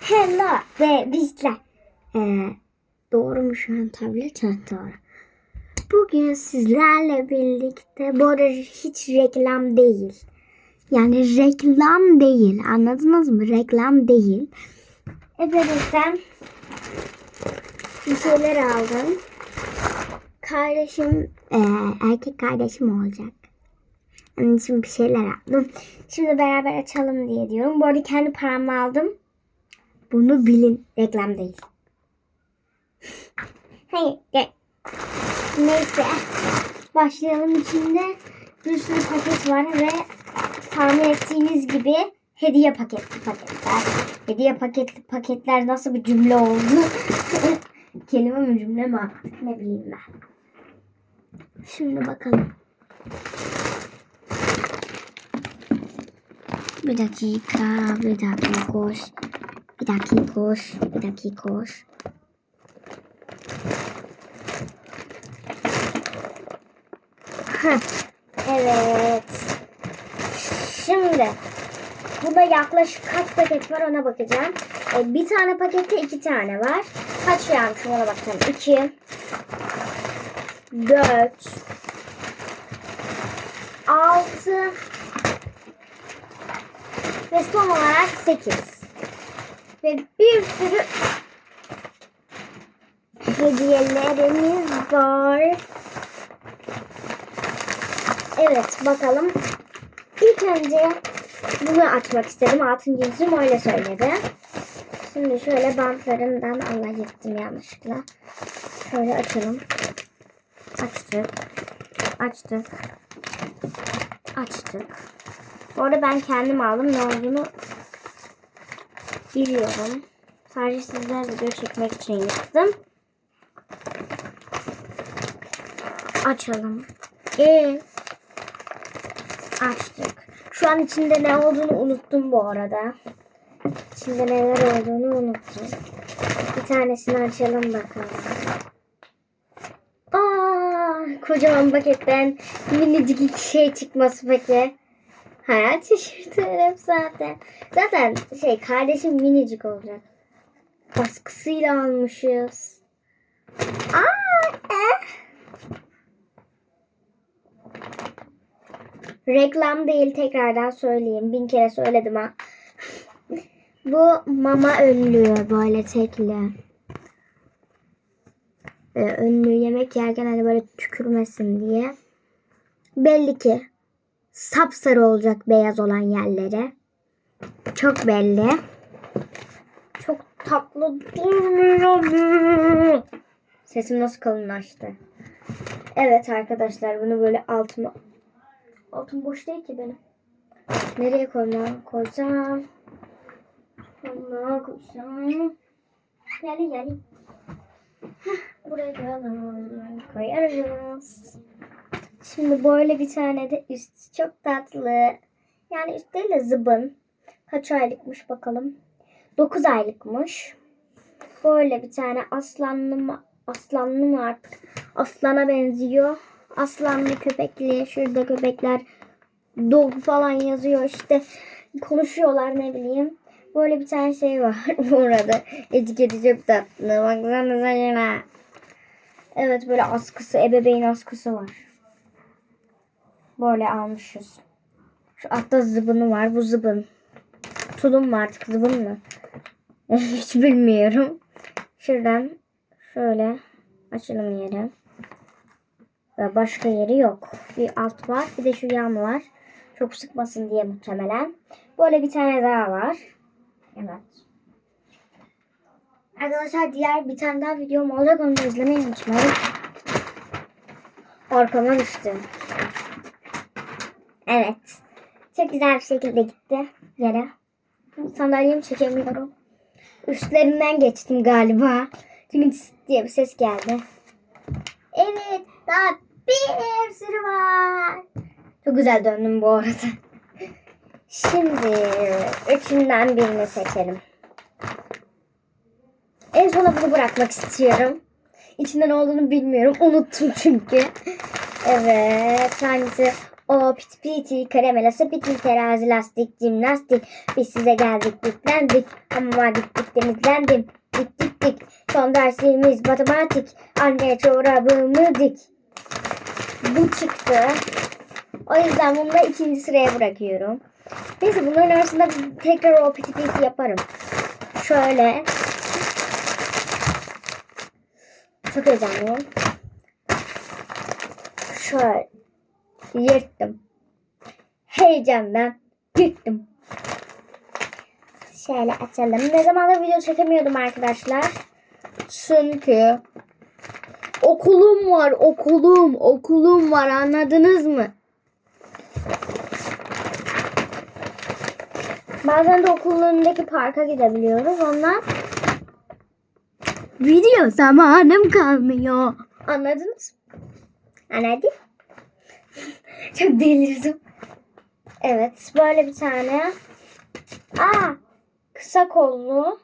Hello ve bizler. Ee, doğru mu şu an tablet? Ha, doğru. Bugün sizlerle birlikte bu arada hiç reklam değil. Yani reklam değil. Anladınız mı? Reklam değil. Eberiz'den bir şeyler aldım. Kardeşim, e, erkek kardeşim olacak. Onun için bir şeyler aldım. Şimdi beraber açalım diye diyorum. Bu arada kendi paramla aldım. Bunu bilin. Reklam değil. Hayır. gel. Neyse. Başlayalım. İçinde bir sürü paket var ve tahmin ettiğiniz gibi hediye paketli paketler. Hediye paketli paketler nasıl bir cümle oldu? Kelime mi cümle mi ne bileyim ben. Şimdi bakalım. Bir dakika, bir dakika koş. Bir dakika koş, bir dakika koş. Heh, evet. Şimdi burada yaklaşık kaç paket var ona bakacağım. E, bir tane pakette iki tane var. Kaç gelmiş ona bakacağım. İki. Dört. Altı. Ve son olarak 8. Ve bir sürü hediyelerimiz var. Evet bakalım. İlk önce bunu açmak istedim. Altıncı yüzüm öyle söyledi. Şimdi şöyle bantlarından Allah yırttım yanlışlıkla. Şöyle açalım. Açtık. Açtık. Açtık. Bu arada ben kendim aldım. Ne olduğunu biliyorum. Sadece sizler video çekmek için yaptım. Açalım. Ee, açtık. Şu an içinde ne olduğunu unuttum bu arada. İçinde neler olduğunu unuttum. Bir tanesini açalım bakalım. Aa, kocaman paketten minicik iki şey çıkması peki. Hayat şaşırtırım zaten. Zaten şey kardeşim minicik olacak. Baskısıyla almışız. Aa, eh. Reklam değil tekrardan söyleyeyim. Bin kere söyledim ha. Bu mama önlüğü böyle tekli. Ee, önlüğü yemek yerken hani böyle tükürmesin diye. Belli ki sapsarı olacak beyaz olan yerleri. Çok belli. Çok tatlı durmuyor. Sesim nasıl kalınlaştı. Evet arkadaşlar bunu böyle altıma... Altım boş değil ki benim. Nereye koymam? Koysam. Koymam koysam. Yani yani. Heh, Buraya koyalım. Koyarız. Şimdi böyle bir tane de üst çok tatlı. Yani üst değil de zıbın. Kaç aylıkmış bakalım. 9 aylıkmış. Böyle bir tane aslanlı mı, aslanlı mı artık? Aslana benziyor. Aslanlı köpekli. Şurada köpekler dog falan yazıyor işte. Konuşuyorlar ne bileyim. Böyle bir tane şey var bu arada. Etiketi çok tatlı. Baksanıza şuna. Evet böyle askısı, ebeveyn askısı var. Böyle almışız. Şu altta zıbını var. Bu zıbın. Tulum mu artık zıbın mı? Hiç bilmiyorum. Şuradan şöyle açalım yeri. Ve başka yeri yok. Bir alt var. Bir de şu yan var. Çok sıkmasın diye muhtemelen. Böyle bir tane daha var. Evet. Arkadaşlar diğer bir tane daha videom olacak. Onu da izlemeyi unutmayın. Arkama düştü. Evet. Çok güzel bir şekilde gitti yere. Sandalyemi çekemiyorum. Üstlerinden geçtim galiba. Çünkü diye bir ses geldi. Evet. Daha bir sürü var. Çok güzel döndüm bu arada. Şimdi üçünden birini seçelim. En sona bunu bırakmak istiyorum. İçinde ne olduğunu bilmiyorum. Unuttum çünkü. Evet. Hangisi? O piti piti karamelası piti terazi lastik jimnastik. Biz size geldik bitlendik. Ama gittik temizlendim. Dik dik dik. Son dersimiz matematik. Anne çorabımı dik. Bu çıktı. O yüzden bunu da ikinci sıraya bırakıyorum. Neyse bunların arasında tekrar o piti piti yaparım. Şöyle. Çok heyecanlıyım. Şöyle. Yırttım. Heyecandan yırttım. Şöyle açalım. Ne zamandır video çekemiyordum arkadaşlar. Çünkü okulum var okulum okulum var anladınız mı? Bazen de okulun önündeki parka gidebiliyoruz. Ondan video zamanım kalmıyor. Anladınız mı? Anladın? Çok delirdim. Evet böyle bir tane. Aa kısa kollu.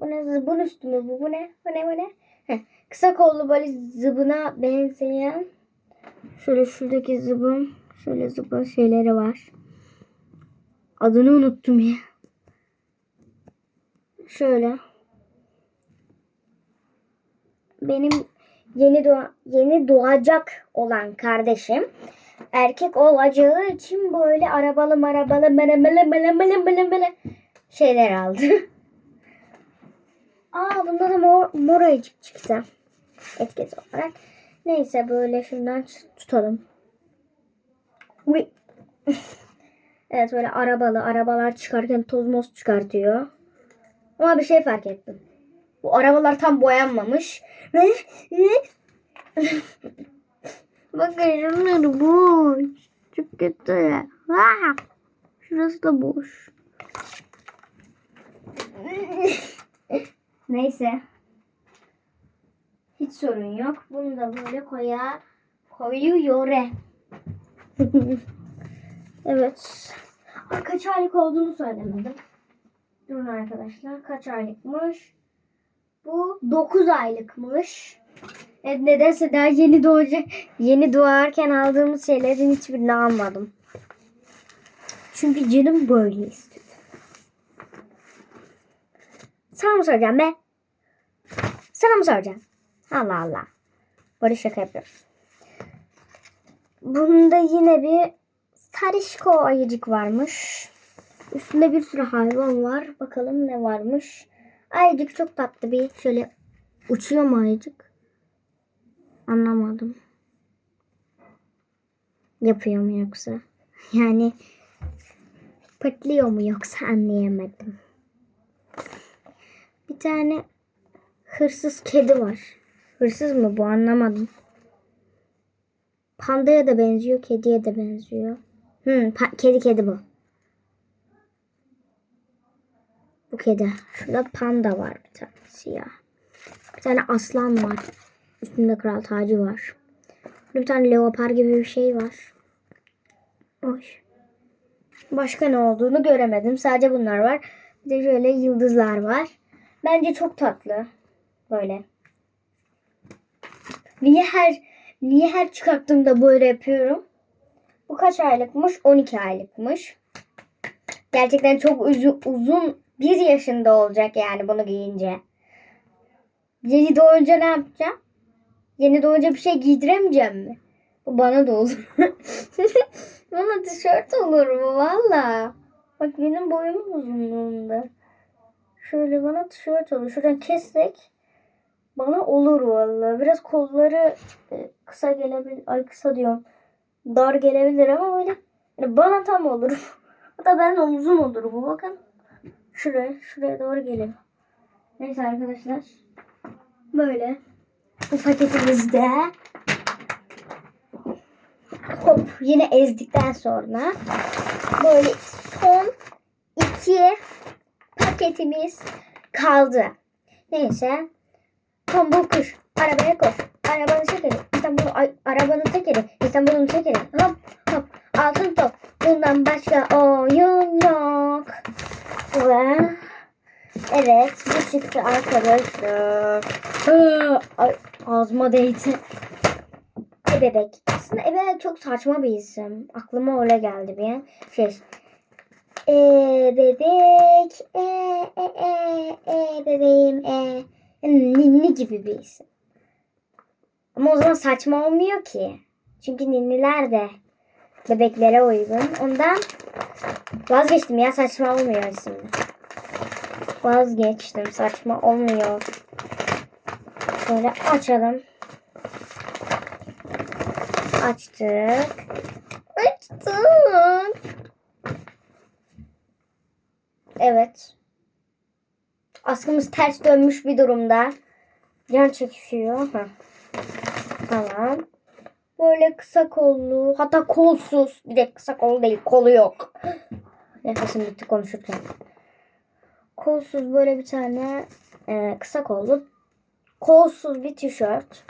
Bu ne zıbın üstü mü bu? Bu ne? Bu ne? Bu ne? Heh, kısa kollu böyle zıbına benzeyen. Şöyle şuradaki zıbın. Şöyle zıbın şeyleri var. Adını unuttum ya. Şöyle. Benim yeni doğa, yeni doğacak olan kardeşim erkek olacağı için böyle arabalı marabalı mele mele mele mele mele mele şeyler aldı. Aa bunda da mor, mor ayıcık çıktı. Etiket olarak. Neyse böyle şundan tutalım. Uy. Evet böyle arabalı. Arabalar çıkarken toz moz çıkartıyor. Ama bir şey fark ettim. Bu arabalar tam boyanmamış. Bakın şunları boş. Çok kötü. Ah! Şurası da boş. Neyse. Hiç sorun yok. Bunu da böyle koya koyuyor. evet. Kaç aylık olduğunu söylemedim. Durun arkadaşlar. Kaç aylıkmış? Bu 9 aylıkmış. Evet, nedense daha yeni doğacak, yeni doğarken aldığımız şeylerin hiçbirini almadım. Çünkü canım böyle istedi. Sana mı soracağım be? Sana mı soracağım? Allah Allah. Böyle şaka yapıyoruz. Bunda yine bir sarışko ayıcık varmış. Üstünde bir sürü hayvan var. Bakalım ne varmış. Ayıcık çok tatlı bir. Şöyle uçuyor mu ayıcık? Anlamadım. Yapıyor mu yoksa? Yani patlıyor mu yoksa anlayamadım. Bir tane hırsız kedi var. Hırsız mı bu anlamadım. Pandaya da benziyor, kediye de benziyor. Hmm, kedi kedi bu. Bu kedi. Şurada panda var bir tane siyah. Bir tane aslan var. Üstünde kral tacı var. Burada bir tane leopar gibi bir şey var. Oy. Başka ne olduğunu göremedim. Sadece bunlar var. Bir de şöyle yıldızlar var. Bence çok tatlı. Böyle. Niye her niye her çıkarttığımda böyle yapıyorum? Bu kaç aylıkmış? 12 aylıkmış. Gerçekten çok uzun, uzun bir yaşında olacak yani bunu giyince. Yeni doğunca ne yapacağım? Yeni doğunca bir şey giydiremeyeceğim mi? Bu bana da olur. bana tişört olur mu valla? Bak benim boyumun uzunluğunda. Şöyle bana tişört olur. Şuradan kessek bana olur valla. Biraz kolları kısa gelebilir. Ay kısa diyorum. Dar gelebilir ama böyle yani bana tam olur. Hatta benden uzun olur bu bakın. Şuraya, şuraya doğru gelin. Neyse arkadaşlar. Böyle. Bu paketimizde. Hop yine ezdikten sonra böyle son iki paketimiz kaldı. Neyse. Tombul kuş. Arabaya koş. Arabanın tekeri. İstanbul ay, arabanın tekeri. İstanbul'un tekeri. Hop hop. Altın top. Bundan başka oyun yok. Ve evet bu çıktı arkadaşlar. Ay, ağzıma değdi. Ebebek. Aslında Ebe çok saçma bir isim. Aklıma öyle geldi bir. Şey. E bebek. E e e e bebeğim e. Ninni gibi bir isim. Ama o zaman saçma olmuyor ki. Çünkü ninniler de bebeklere uygun. Ondan vazgeçtim ya saçma olmuyor şimdi. Vazgeçtim saçma olmuyor. Şöyle açalım. Açtık. Açtık. Evet. Askımız ters dönmüş bir durumda. Yan çekişiyor. Heh. Tamam. Böyle kısa kollu. Hatta kolsuz. Direkt kısa kol değil. Kolu yok. Nefesim bitti konuşurken. Kolsuz böyle bir tane e, kısa kollu. Kolsuz bir tişört.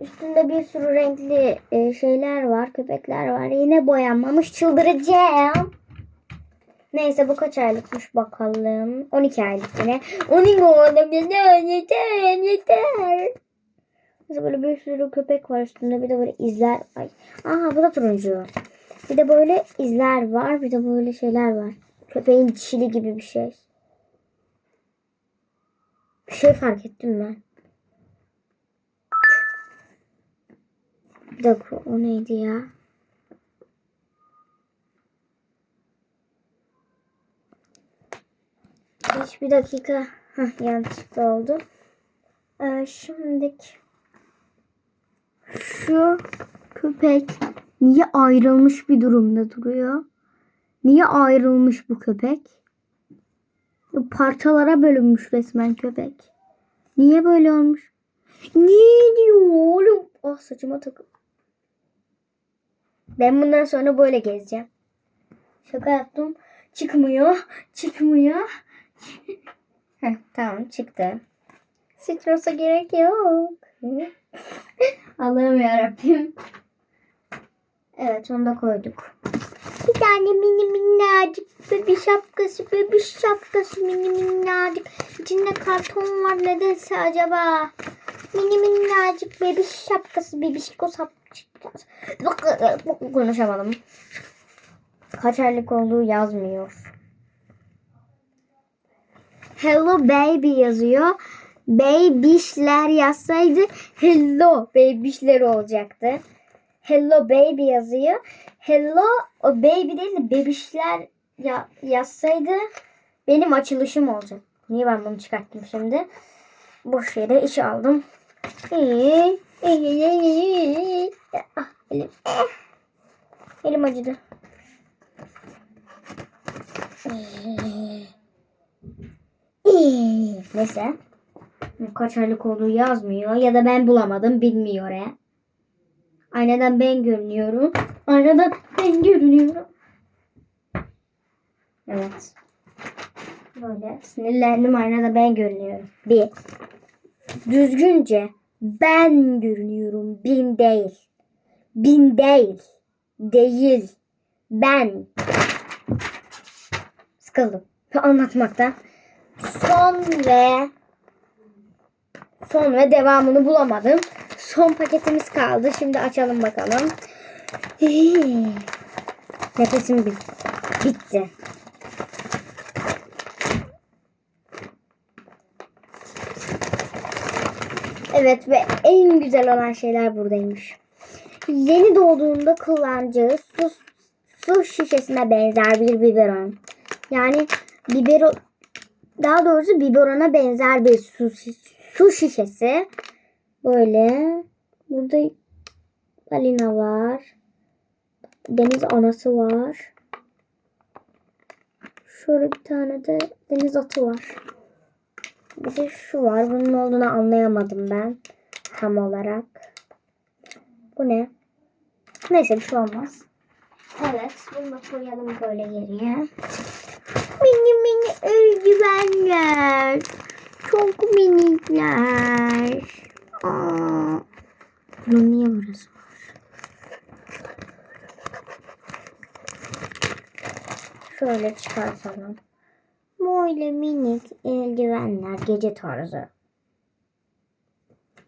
Üstünde bir sürü renkli e, şeyler var. Köpekler var. Yine boyanmamış. Çıldıracağım. Neyse bu kaç aylıkmış bakalım. 12 aylık yine. 12 oğlum yeter yeter yeter. Mesela böyle bir sürü köpek var üstünde. Bir de böyle izler. Ay. Aha bu da turuncu. Bir de böyle izler var. Bir de böyle şeyler var. Köpeğin dişili gibi bir şey. Bir şey fark ettim ben. Bir dakika o neydi ya? Hiç bir dakika. Heh, yanlışlıkla oldu. Ee, şimdiki şu köpek niye ayrılmış bir durumda duruyor? Niye ayrılmış bu köpek? Parçalara bölünmüş resmen köpek. Niye böyle olmuş? Ne diyor oğlum? Ah saçıma takıl. Ben bundan sonra böyle gezeceğim. Şaka yaptım. Çıkmıyor. Çıkmıyor. Heh, tamam çıktı. Citrus'a gerek yok. Allah'ım yarabbim. Evet onu da koyduk. Bir tane mini minnacık bebi şapkası, bebi şapkası mini minnacık. İçinde karton var nedense acaba. Mini minnacık bebi şapkası, bebişko şapkası. Konuşamadım. Kaç aylık olduğu yazmıyor. Hello baby yazıyor. Babişler yazsaydı hello babişler olacaktı. Hello baby yazıyor. Hello o baby değil de bebişler ya, yazsaydı benim açılışım olacak. Niye ben bunu çıkarttım şimdi? Boş yere iş aldım. Elim. Elim acıdı. Neyse. Kaç aylık olduğu yazmıyor ya da ben bulamadım bilmiyor ya. Aynadan ben görünüyorum. Aynadan ben görünüyorum. Evet. Böyle sinirlendim aynada ben görünüyorum. Bir. Düzgünce ben görünüyorum. Bin değil. Bin değil. Değil. Ben. Sıkıldım. Anlatmaktan. Son ve son ve devamını bulamadım. Son paketimiz kaldı. Şimdi açalım bakalım. Nefesim bit bitti. Evet ve en güzel olan şeyler buradaymış. Yeni doğduğunda kullanacağı su, su şişesine benzer bir biberon. Yani biberon daha doğrusu biberona benzer bir su, su şişesi. Böyle. Burada balina var. Deniz anası var. Şöyle bir tane de deniz atı var. Bir de şu var. Bunun olduğunu anlayamadım ben. Tam olarak. Bu ne? Neyse bir şey olmaz. Evet. Bunu da koyalım böyle geriye. Mini mini eldivenler. Çok minikler. Aa. Bunun niye burası var? Şöyle çıkartalım. Böyle minik eldivenler gece tarzı.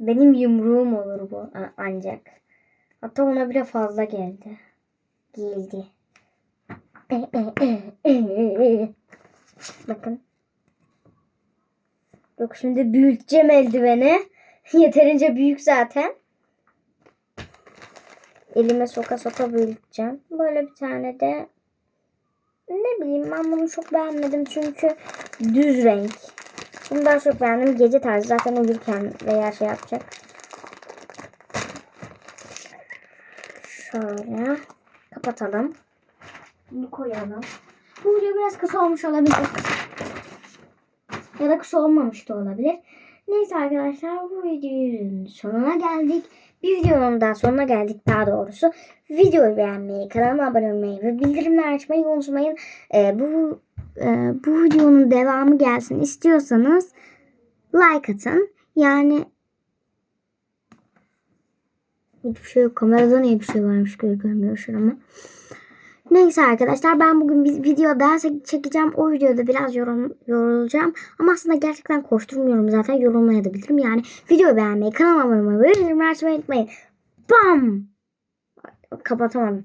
Benim yumruğum olur bu ancak. Hatta ona bile fazla geldi. Geldi. Bakın. Yok şimdi büyüteceğim eldiveni. Yeterince büyük zaten. Elime soka soka büyüteceğim. Böyle bir tane de ne bileyim ben bunu çok beğenmedim çünkü düz renk. Bunu daha çok beğendim. Gece tarzı zaten uyurken veya şey yapacak. Şöyle kapatalım. Bunu koyalım. Bu video biraz kısa olmuş olabilir. Ya da kısa olmamış da olabilir. Neyse arkadaşlar bu videonun sonuna geldik. Bir videonun daha sonuna geldik daha doğrusu. Videoyu beğenmeyi, kanalıma abone olmayı ve bildirimleri açmayı unutmayın. Ee, bu e, bu videonun devamı gelsin istiyorsanız like atın. Yani hiçbir şey yok. Kamerada niye bir şey varmış gibi görünüyor şu ama. Neyse arkadaşlar ben bugün bir video daha çek- çekeceğim. O videoda biraz yorum, yorulacağım. Ama aslında gerçekten koşturmuyorum zaten. Yorulmaya da bilirim. Yani videoyu beğenmeyi, kanalıma abone olmayı bildirimleri açmayı unutmayın. Bam! Kapatamadım.